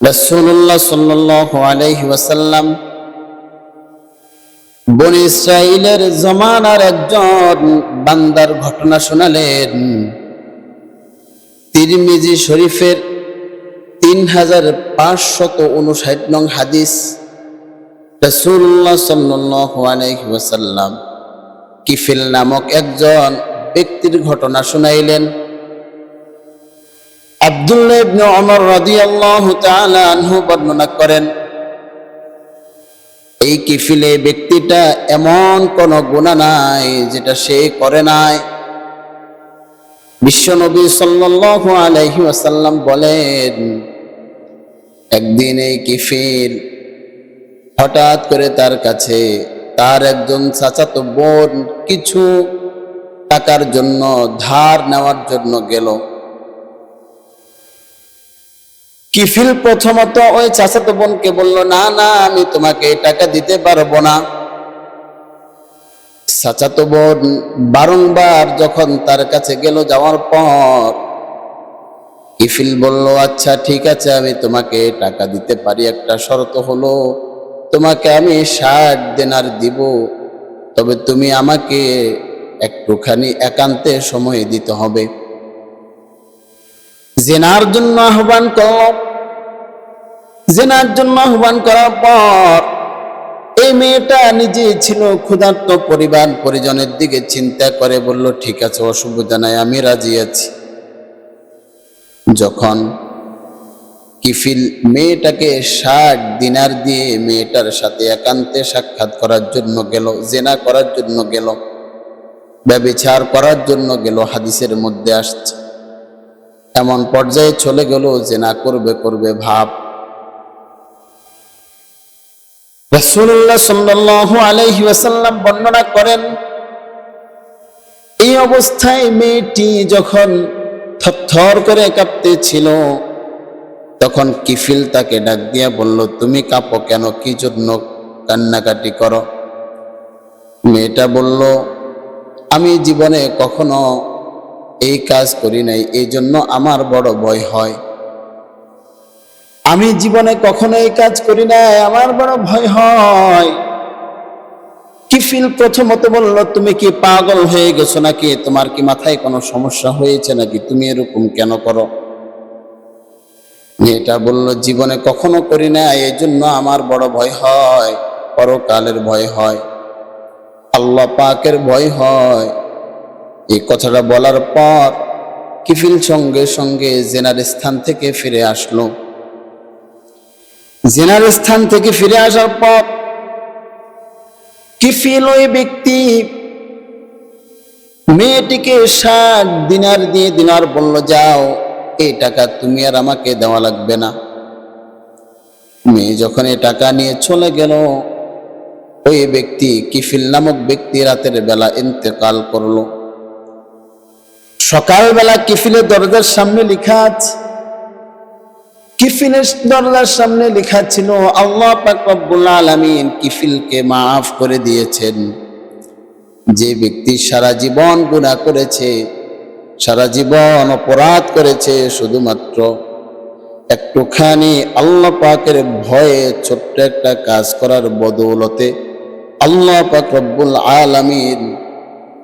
রসুল্লাহ সাল্লাহ আলহি ওয়াসাল্লাম বন ইসরায়েলের জমানার একজন বান্দার ঘটনা শোনালেন। তিরমিজি শরীফের তিন হাজার পাঁচশত উনষাট নং হাদিস রসুল্লাহ সাল্লাহ আলহি ওয়াসাল্লাম কিফিল নামক একজন ব্যক্তির ঘটনা শুনাইলেন। আব্দুল্লাহ ইবনে ওমর রাদিয়াল্লাহু তাআলা আনহু বর্ণনা করেন, এই কিফিলে ব্যক্তিটা এমন কোন গুনাহ নাই যেটা সে করে নাই। বিশ্বনবী সাল্লাল্লাহু আলাইহি ওয়াসাল্লাম বলেন, একদিন এই কিফিল হঠাৎ করে তার কাছে তার একজন চাচাতো বোন কিছু টাকার জন্য ধার নেওয়ার জন্য গেল। কিফিল প্রথমত ওই চাচাতো বোনকে বলল, না না, আমি তোমাকে টাকা দিতে পারব না। চাচাতো বোন বারংবার যখন তার কাছে গেল যাওয়ার পর, কিফিল বলল আচ্ছা ঠিক আছে, আমি তোমাকে টাকা দিতে পারি। একটা শর্ত হলো, তোমাকে আমি ষাট দেনার দিব। তবে তুমি আমাকে একটুখানি একান্তে সময় দিতে হবে। জেনার জন্য আহ্বান করল। জেনার জন্য আহ্বান করার পর এই মেয়েটা নিজে ছিল ক্ষুধার্ত পরিবার পরিজনের দিকে চিন্তা করে বলল, ঠিক আছে অসুবিধা নাই আমি রাজি আছি। যখন কিফিল মেয়েটাকে ষাট দিনার দিয়ে মেয়েটার সাথে একান্তে সাক্ষাৎ করার জন্য গেল, জেনা করার জন্য গেল, ব্যবিচার করার জন্য গেল, হাদিসের মধ্যে আসছে। এমন পর্যায়ে চলে গেল যে না করবে করবে, ভাব রাসূলুল্লাহ সাল্লাল্লাহু আলাইহি ওয়াসাল্লাম বর্ণনা করেন, এই অবস্থায় মেয়েটি যখন থরথর করে কাঁপতেছিল, তখন কিফিল তাকে ডাক দিয়া বলল, তুমি কাঁপো কেন? কি জন্য কান্নাকাটি করো? মেয়েটা বলল, আমি জীবনে কখনো এই কাজ করি নাই এই জন্য আমার বড় ভয় হয়। আমি জীবনে কখনো এই কাজ করি নাই, আমার বড় ভয় হয়। কিফিল প্রথমত বলল, তুমি কি পাগল হয়ে গেছো নাকি? তোমার কি মাথায় কোনো সমস্যা হয়েছে নাকি? তুমি এরকম কেন করো? মেয়েটা বলল, জীবনে কখনো করি না এই জন্য আমার বড় ভয় হয়, পরকালের ভয় হয়, আল্লাহ পাকের ভয় হয়। এই কথাটা বলার পর কিফিল সঙ্গে সঙ্গে জেনার স্থান থেকে ফিরে আসলো। জেনার স্থান থেকে ফিরে আসার পর কিফিল ওই ব্যক্তি মেয়েটিকে ষাট দিনার দিয়ে দিনার বলল, যাও, এই টাকা তুমি আর আমাকে দেওয়া লাগবে না। মেয়ে যখন এই টাকা নিয়ে চলে গেল, ওই ব্যক্তি কিফিল নামক ব্যক্তি রাতের বেলা ইন্তেকাল করল। সকালবেলা কিফিলের দরজার সামনে লেখা আছে কিফিলের দরজার সামনে লেখা ছিল, আল্লাহ পাক রব্বুল আলামিন কিফিলকে মাফ করে দিয়েছেন। যে ব্যক্তি সারা জীবন গুনাহ করেছে, সারা জীবন অপরাধ করেছে, শুধুমাত্র একটুখানি আল্লাহ পাকের ভয়ে ছোট্ট একটা কাজ করার বদৌলতে আল্লাহ পাক রব্বুল আলামিন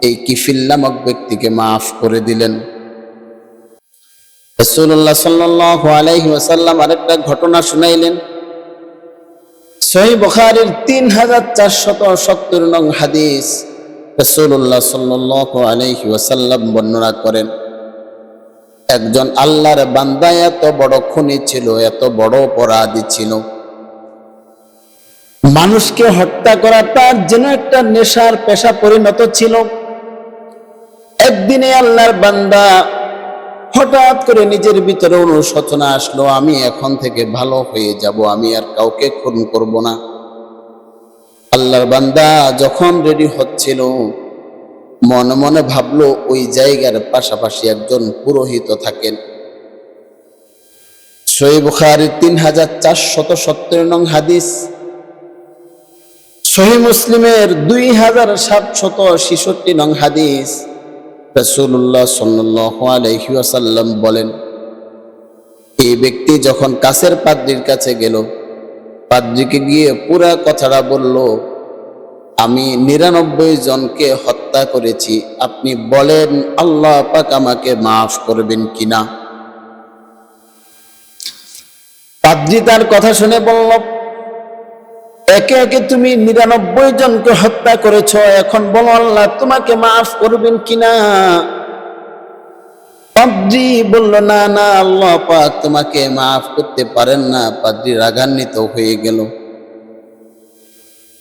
এই কিফিল নামক ব্যক্তিকে মাফ করে দিলেন। রসুল্লাহ সাল্লাহ আলাইহি ওয়াসাল্লাম আরেকটা ঘটনা শুনাইলেন। সহি বখারির তিন হাজার চারশত সত্তর নং হাদিস রসুল্লাহ সাল্লাহ আলাইহি ওয়াসাল্লাম বর্ণনা করেন, একজন আল্লাহর বান্দা এত বড় খুনি ছিল, এত বড় অপরাধী ছিল। মানুষকে হত্যা করা তার যেন একটা নেশার পেশা পরিণত ছিল। একদিনে আল্লাহর বান্দা হঠাৎ করে নিজের ভিতরে অনুশোচনা আসলো, আমি এখন থেকে ভালো হয়ে যাব, আমি আর কাউকে খুন করব না। আল্লাহর বান্দা যখন রেডি হচ্ছিল, মনে মনে ভাবলো ওই জায়গার পাশাপাশি একজন পুরোহিত থাকেন। বুখারির তিন হাজার চারশত সত্তর নং হাদিস। সহি মুসলিমের দুই হাজার সাতশত ছেষট্টি নং হাদিস। রসুল্লাহ সাল্লাহ আলহি আসাল্লাম বলেন এই ব্যক্তি যখন কাছের পাদ্রির কাছে গেল, পাদ্রিকে গিয়ে পুরা কথাটা বলল, আমি নিরানব্বই জনকে হত্যা করেছি, আপনি বলেন আল্লাহ পাক আমাকে মাফ করবেন কিনা পাদ্রি তার কথা শুনে বলল একে একে তুমি নিরানব্বই জনকে হত্যা করেছ। এখন বলো আল্লাহ, তোমাকে মাফ করবেন কিনা? পাদ্রি বলল, না না, আল্লাহ তোমাকে মাফ করতে পারেন না। পাদ্রি রাগান্বিত হয়ে গেল।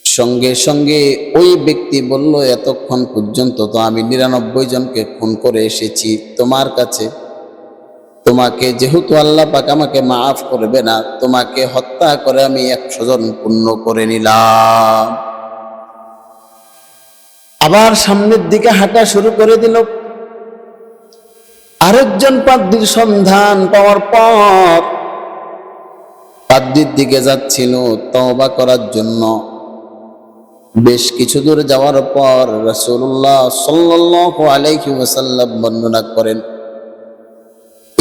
সঙ্গে সঙ্গে ওই ব্যক্তি বলল, এতক্ষণ পর্যন্ত তো আমি নিরানব্বই জনকে খুন করে এসেছি তোমার কাছে। তোমাকে যেহেতু আল্লাহ পাক আমাকে মাফ করবে না, তোমাকে হত্যা করে আমি একশো জন পূর্ণ করে নিলাম। আবার সামনের দিকে হাঁটা শুরু করে দিল। আরেকজন পাদ্রির সন্ধান পাওয়ার পর পাদ্রির দিকে যাচ্ছিল তওবা করার জন্য। বেশ কিছু দূর যাওয়ার পর রাসূলুল্লাহ সাল্লাল্লাহু আলাইহি বর্ণনা করেন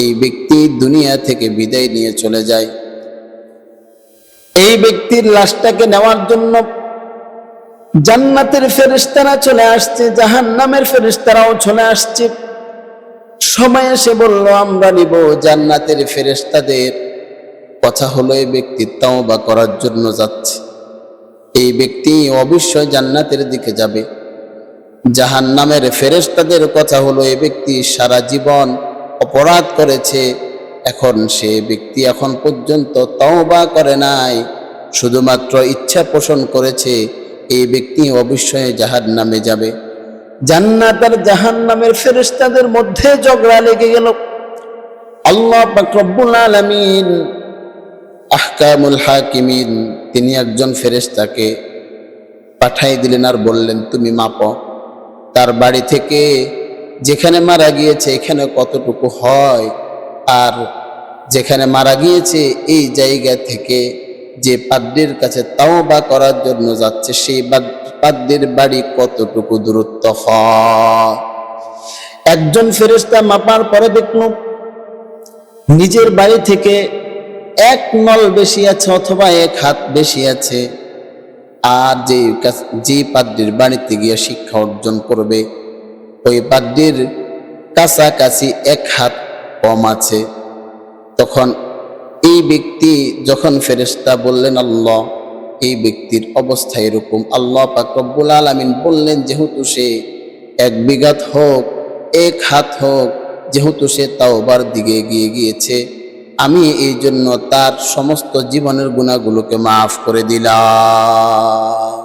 এই ব্যক্তি দুনিয়া থেকে বিদায় নিয়ে চলে যায়। এই ব্যক্তির লাশটাকে নেওয়ার জন্য জান্নাতের ফেরেশতারা চলে আসছে, জাহান্নামের ফেরেশতারাও চলে আসছে। সময় এসে বলল, আমরা নিব জান্নাতের ফেরেশতাদের। কথা হলো, এই ব্যক্তি তাও বা করার জন্য যাচ্ছে। এই ব্যক্তি অবশ্যই জান্নাতের দিকে যাবে। জাহান্নামের ফেরেশতাদের কথা হলো, এই ব্যক্তি সারা জীবন অপরাধ করেছে, এখন সে ব্যক্তি এখন পর্যন্ত তওবা করে নাই। শুধুমাত্র ইচ্ছা পোষণ করেছে, এই ব্যক্তি অবশ্যই জাহান নামে যাবে। জান্নাত আর জাহান নামের ফেরেশতাদের মধ্যে ঝগড়া লেগে গেল। আল্লাহ রব্বুল আলামিন, আহকামুল হাকিমিন, তিনি একজন ফেরেশতাকে পাঠাই দিলেন আর বললেন, তুমি মাপো। তার বাড়ি থেকে যেখানে মারা গিয়েছে, এখানে কতটুকু হয়? আর যেখানে মারা গিয়েছে, এই জায়গা থেকে যে পাদ্রির কাছে তাও বা করার জন্য যাচ্ছে, সেই পাদ্রির বাড়ি কতটুকু দূরত্ব হয়? একজন ফেরেশতা মাপার পরে দেখল, নিজের বাড়ি থেকে এক নল বেশি আছে অথবা এক হাত বেশি আছে। আর যে যে পাদ্রির বাড়িতে গিয়ে শিক্ষা অর্জন করবে ওই পাদ্রির কাছাকাছি এক হাত কম আছে। তখন এই ব্যক্তি যখন ফেরেশতা বললেন, আল্লাহ, এই ব্যক্তির অবস্থা এরকম। আল্লাহ পাক আলামিন বললেন, যেহেতু সে এক বিঘাত হোক, এক হাত হোক, যেহেতু সে তাওবার দিকে এগিয়ে গিয়েছে, আমি এই জন্য তার সমস্ত জীবনের গুণাগুলোকে মাফ করে দিলাম।